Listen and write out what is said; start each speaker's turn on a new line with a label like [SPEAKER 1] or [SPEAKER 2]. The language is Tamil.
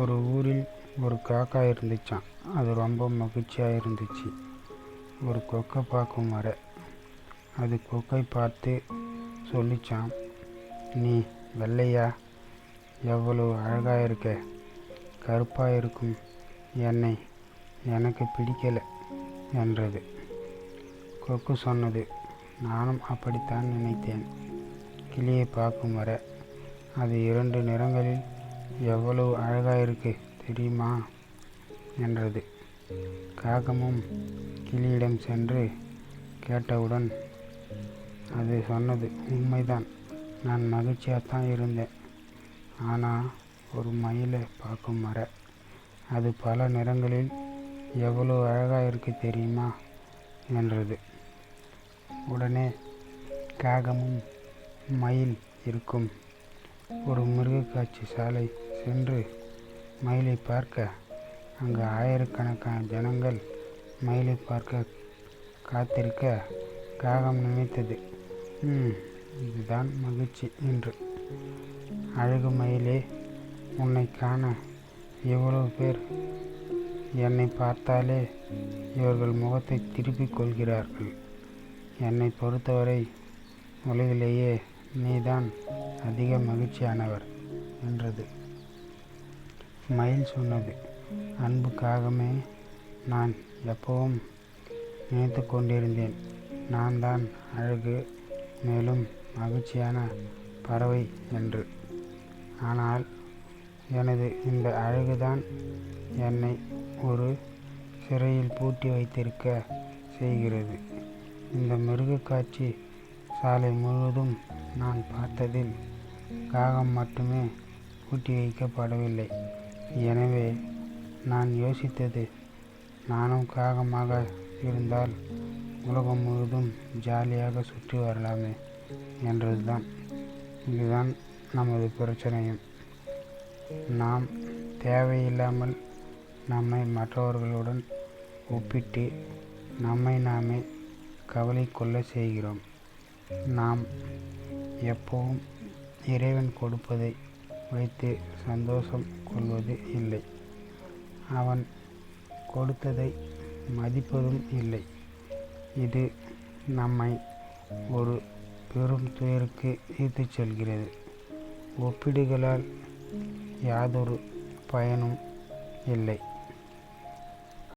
[SPEAKER 1] ஒரு ஊரில் ஒரு காக்கா இருந்துச்சான் அது ரொம்ப மகிழ்ச்சியாக இருந்துச்சு. ஒரு கொக்கை பார்க்கும் வர. அது கொக்கை பார்த்து சொல்லிச்சான் நீ வெள்ளையா? எவ்வளவு அழகாக இருக்க. கருப்பாக இருக்கும். என்னை எனக்கு பிடிக்கலை என்றது. கொக்கு சொன்னது நானும் அப்படித்தான் நினைத்தேன். கிளியை பார்க்கும் வர. அது இரண்டு நிறங்களில் எவ்வளவு அழகாக இருக்கு தெரியுமா? என்றது. காகமும் கிளியிடம் சென்று கேட்டவுடன் அது சொன்னது உண்மைதான். நான் மகிழ்ச்சியாக தான் இருந்தேன். ஆனால் ஒரு மயிலை பார்க்கும் மர அது பல நிறங்களில் எவ்வளோ அழகாக இருக்கு தெரியுமா? என்றது. உடனே காகமும் மயில் இருக்கும் ஒரு மிருகக்காட்சி சாலை சென்று மயிலை பார்க்க அங்கு ஆயிரக்கணக்கான ஜனங்கள் மயிலை பார்க்க காத்திருக்க காகம் நினைத்தது. இதுதான் மகிழ்ச்சி என்று. அழகு மயிலே உன்னை காண எவ்வளவு பேர் என்னை பார்த்தாலே இவர்கள் முகத்தை திருப்பிக் கொள்கிறார்கள். என்னை பொறுத்தவரை உலகிலேயே நீதான் அதிக மகிழ்ச்சியானவர் என்றது. மயில் சொன்னது அன்புக்காகவே நான் எப்பவும் நினைத்து கொண்டிருந்தேன். நான் தான் அழகு மேலும் மகிழ்ச்சியான பறவை என்று. ஆனால் எனது இந்த அழகுதான் என்னை ஒரு சிறையில் பூட்டி வைத்திருக்க செய்கிறது. இந்த மிருகக்காட்சி சாலை முழுவதும் நான் பார்த்ததில் காகம் மட்டுமே பூட்டி வைக்கப்படவில்லை. எனவே நான் யோசித்தது நானும் காகமாக இருந்தால் உலகம் முழுவதும் ஜாலியாக சுற்றி வரலாமே என்றதுதான். இதுதான் நமது பிரச்சனையும். நாம் தேவையில்லாமல் நம்மை மற்றவர்களுடன் ஒப்பிட்டு நம்மை நாமே கவலை கொள்ள செய்கிறோம். நாம் எப்பவும் இறைவன் கொடுப்பதை வைத்து சந்தோஷம் கொள்வது இல்லை. அவன் கொடுத்ததை மதிப்பதும் இல்லை. இது நம்மை ஒரு பெரும் துயருக்கு இழுத்துச் செல்கிறது. ஒப்பீடுகளால் யாதொரு பயனும் இல்லை.